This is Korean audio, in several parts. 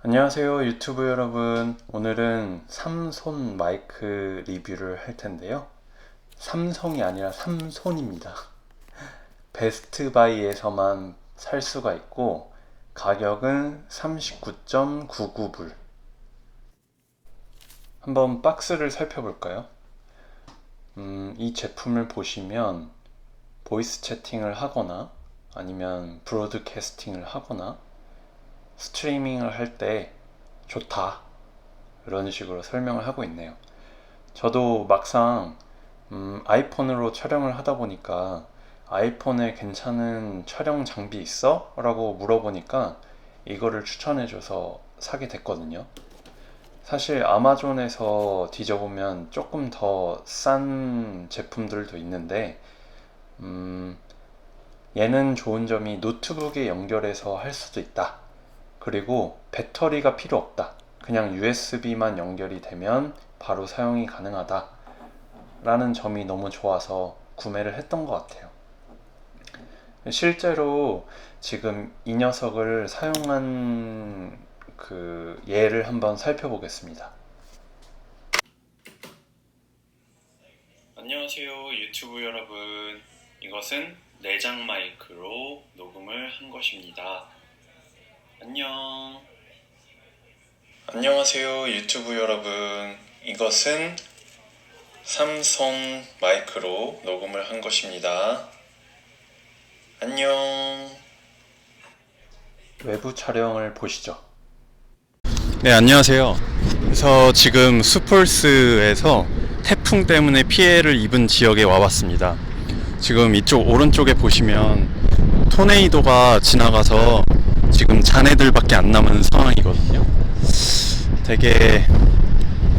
안녕하세요 유튜브 여러분. 오늘은 삼손 마이크 리뷰를 할 텐데요. 삼성이 아니라 삼손입니다. 베스트바이에서만 살 수가 있고 가격은 39.99불. 한번 박스를 살펴볼까요? 음, 이 제품을 보시면 보이스 채팅을 하거나 아니면 브로드캐스팅을 하거나 스트리밍을 할 때 좋다 이런 식으로 설명을 하고 있네요. 저도 막상 음, 아이폰으로 촬영을 하다 보니까 아이폰에 괜찮은 촬영 장비 있어? 라고 물어보니까 이거를 추천해줘서 사게 됐거든요. 사실 아마존에서 뒤져보면 조금 더 싼 제품들도 있는데 음, 얘는 좋은 점이 노트북에 연결해서 할 수도 있다. 그리고 배터리가 필요 없다. 그냥 USB만 연결이 되면 바로 사용이 가능하다. 라는 점이 너무 좋아서 구매를 했던 것 같아요. 실제로 지금 이 녀석을 사용한 그 예를 한번 살펴보겠습니다. 안녕하세요 유튜브 여러분. 이것은 내장 마이크로 녹음을 한 것입니다. 안녕. 안녕하세요 유튜브 여러분. 이것은 삼성 마이크로 녹음을 한 것입니다. 안녕. 외부 촬영을 보시죠. 네, 안녕하세요. 그래서 지금 수폴스에서 태풍 때문에 피해를 입은 지역에 와봤습니다. 지금 이쪽 오른쪽에 보시면 토네이도가 지나가서 지금 잔해들밖에 안 남은 상황이거든요. 되게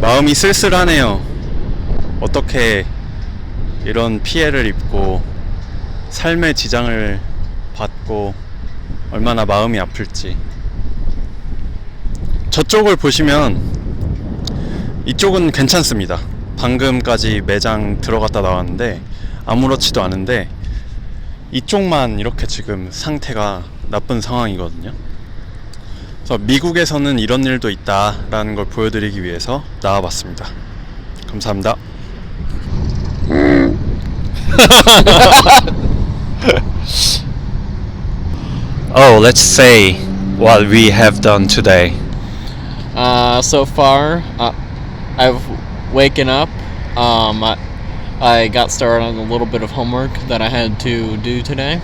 마음이 쓸쓸하네요. 어떻게 이런 피해를 입고 삶의 지장을 받고 얼마나 마음이 아플지. 저쪽을 보시면 이쪽은 괜찮습니다. 방금까지 매장 들어갔다 나왔는데 아무렇지도 않은데 이쪽만 이렇게 지금 상태가 나쁜 상황이거든요. 그래서 미국에서는 이런 일도 있다라는 걸 보여드리기 위해서 나와봤습니다. 감사합니다. oh, let's say what we have done today. Uh, so far, uh, I've waken up. Um, I, I got started on a little bit of homework that I had to do today,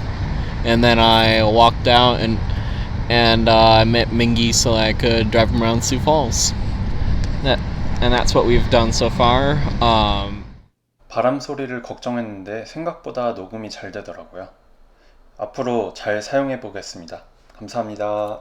and then I walked out and and uh, I met Mingy so I could drive him around Sioux Falls. That and that's what we've done so far. Um, 바람 소리를 걱정했는데 생각보다 녹음이 잘 되더라고요. 앞으로 잘 사용해 보겠습니다. 감사합니다.